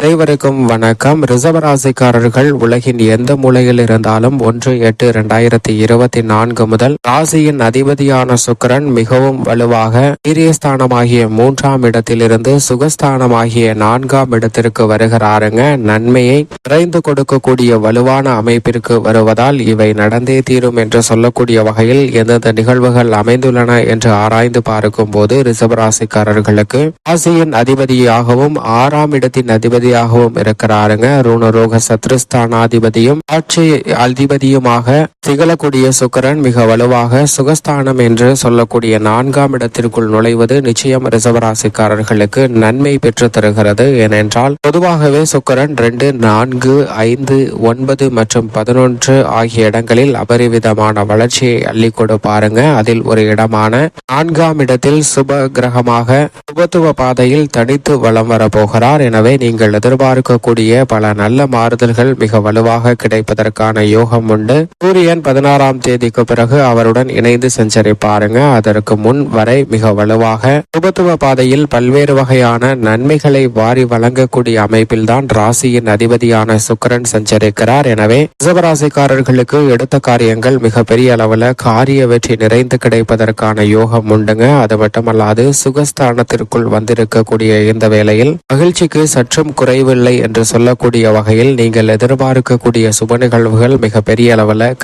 அனைவருக்கும் வணக்கம். ரிசர்வ ராசிக்காரர்கள் உலகின் எந்த மூலையில் இருந்தாலும் ஒன்று எட்டு இரண்டாயிரத்தி இருபத்தி நான்கு முதல் ராசியின் அதிபதியான சுக்கரன் மிகவும் வலுவாக வீரியஸ்தானமாகிய மூன்றாம் இடத்திலிருந்து சுகஸ்தானமாகிய நான்காம் இடத்திற்கு வருகிறாருங்க. நன்மையை விரைந்து கொடுக்கக்கூடிய வலுவான அமைப்பிற்கு வருவதால் இவை நடந்தே தீரும் என்று சொல்லக்கூடிய வகையில் எந்தெந்த நிகழ்வுகள் அமைந்துள்ளன என்று ஆராய்ந்து பார்க்கும் போது ரிசர்வராசிக்காரர்களுக்கு ராசியின் அதிபதியாகவும் ஆறாம் இடத்தின் அதிபதி அதிபதியாகவும் இருக்கிறாருங்க. ருணரோக சத்ருஸ்தானாதிபதியும் ஆட்சி அதிபதியுமாக திகழக்கூடிய சுக்கரன் மிக வலுவாக சுகஸ்தானம் என்று சொல்லக்கூடிய நான்காம் இடத்திற்குள் நுழைவது நிச்சயம் ரிசவராசிக்காரர்களுக்கு நன்மை பெற்று தருகிறது. ஏனென்றால் பொதுவாகவே சுக்கரன் ரெண்டு நான்கு ஐந்து ஒன்பது மற்றும் பதினொன்று ஆகிய இடங்களில் அபரிவிதமான வளர்ச்சியை அள்ளி கொடுப்பாருங்க அதில் ஒரு இடமான நான்காம் இடத்தில் சுப கிரகமாக சுபத்துவ பாதையில் தனித்து வலம் வரப்போகிறார் எனவே நீங்கள் எதிர்பார்க்கக்கூடிய பல நல்ல மாறுதல்கள் மிக வலுவாக கிடைப்பதற்கான யோகம் உண்டு. சூரியன் பதினாறாம் தேதிக்கு பிறகு அவருடன் இணைந்து சஞ்சரிப்பாருங்க. அதற்கு முன் வரை மிக வலுவாக. சுபத்துவ பாதையில் பல்வேறு வகையான நன்மைகளை வாரி வழங்கக்கூடிய அமைப்பில்தான் ராசியின் அதிபதியான சுக்கிரன் சஞ்சரிக்கிறார். எனவே ரிசவராசிக்காரர்களுக்கு எடுத்த காரியங்கள் மிக பெரிய அளவுல காரிய வெற்றி நிறைந்து கிடைப்பதற்கான யோகம் உண்டுங்க. அது மட்டுமல்லாது சுகஸ்தானத்திற்குள் வந்திருக்கக்கூடிய இந்த வேளையில் மகிழ்ச்சிக்கு சற்றும் குறைவில்லை என்று சொல்லக்கூடிய வகையில் நீங்கள் எதிர்பார்க்கக்கூடிய சுப நிகழ்வுகள் மிக பெரிய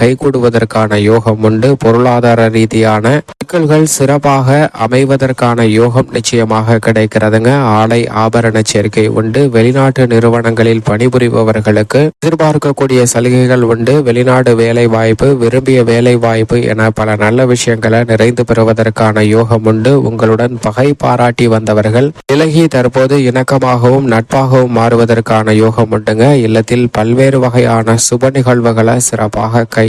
கைகூடுவதற்கான யோகம் உண்டு. பொருளாதார ரீதியான சிக்கல்கள் சிறப்பாக அமைவதற்கான யோகம் நிச்சயமாக கிடைக்கிறதுங்க. ஆலை ஆபரண சேர்க்கை உண்டு. வெளிநாட்டு நிறுவனங்களில் பணிபுரிபவர்களுக்கு எதிர்பார்க்கக்கூடிய சலுகைகள் உண்டு. வெளிநாடு வேலை வாய்ப்பு விரும்பிய வேலை வாய்ப்பு என பல நல்ல விஷயங்களை நிறைந்து பெறுவதற்கான யோகம் உண்டு. உங்களுடன் பகை பாராட்டி வந்தவர்கள் விலகி தற்போது இணக்கமாகவும் நட்பாகவும் மாறுவதற்கான யோகம் உண்டுங்க. இல்லத்தில் பல்வேறு வகையான சுப நிகழ்வுகளை சிறப்பாக கை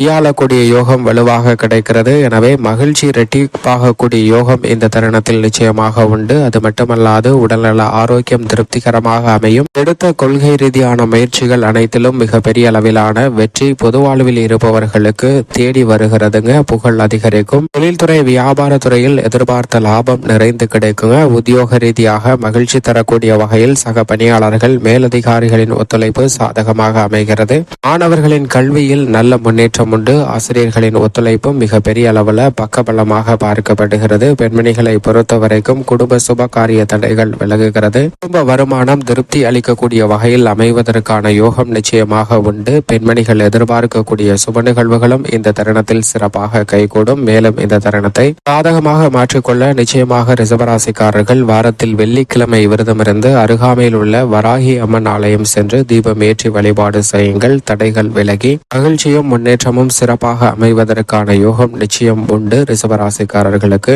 கையாளக்கூடிய யோகம் வலுவாக கிடைக்கிறது. எனவே மகிழ்ச்சி இரட்டிப்பாகக்கூடிய யோகம் இந்த தருணத்தில் நிச்சயமாக உண்டு. அது மட்டுமல்லாது உடல்நல ஆரோக்கியம் திருப்திகரமாக அமையும். எடுத்த கொள்கை ரீதியான முயற்சிகள் அனைத்திலும் மிக பெரிய அளவிலான வெற்றி பொதுவாழ்வில் இருப்பவர்களுக்கு தேடி வருகிறதுங்க. புகழ் அதிகரிக்கும். தொழில்துறை வியாபார துறையில் எதிர்பார்த்த லாபம் நிறைந்து கிடைக்குங்க. உத்தியோக ரீதியாக மகிழ்ச்சி தரக்கூடிய வகையில் சக பணியாளர்கள் மேலதிகாரிகளின் ஒத்துழைப்பு சாதகமாக அமைகிறது. மாணவர்களின் கல்வியில் நல்ல முன்னேற்றம் உண்டு. ஆசிரியர்களின் ஒத்துழைப்பும் மிகப்பெரிய அளவில் பக்கபலமாக பார்க்கப்படுகிறது. பெண்மணிகளை பொறுத்த வரைக்கும் குடும்ப சுப காரிய தடைகள் விலகுகிறது. குடும்ப வருமானம் திருப்தி அளிக்கக்கூடிய வகையில் அமைவதற்கான யோகம் நிச்சயமாக உண்டு. பெண்மணிகள் எதிர்பார்க்கக்கூடிய சுப நிகழ்வுகளும் இந்த தருணத்தில் சிறப்பாக கைகூடும். மேலும் இந்த தருணத்தை சாதகமாக மாற்றிக்கொள்ள நிச்சயமாக ரிசவராசிக்காரர்கள் வாரத்தில் வெள்ளிக்கிழமை விரதமிருந்து அருகாமையில் உள்ள வராகி அம்மன் ஆலயம் சென்று தீபம் ஏற்றி வழிபாடு செய்யுங்கள். தடைகள் விலகி மகிழ்ச்சியும் முன்னேற்றம் முன்னேற்றமும் சிறப்பாக அமைவதற்கான யோகம் நிச்சயம் உண்டு ரிசவராசிக்காரர்களுக்கு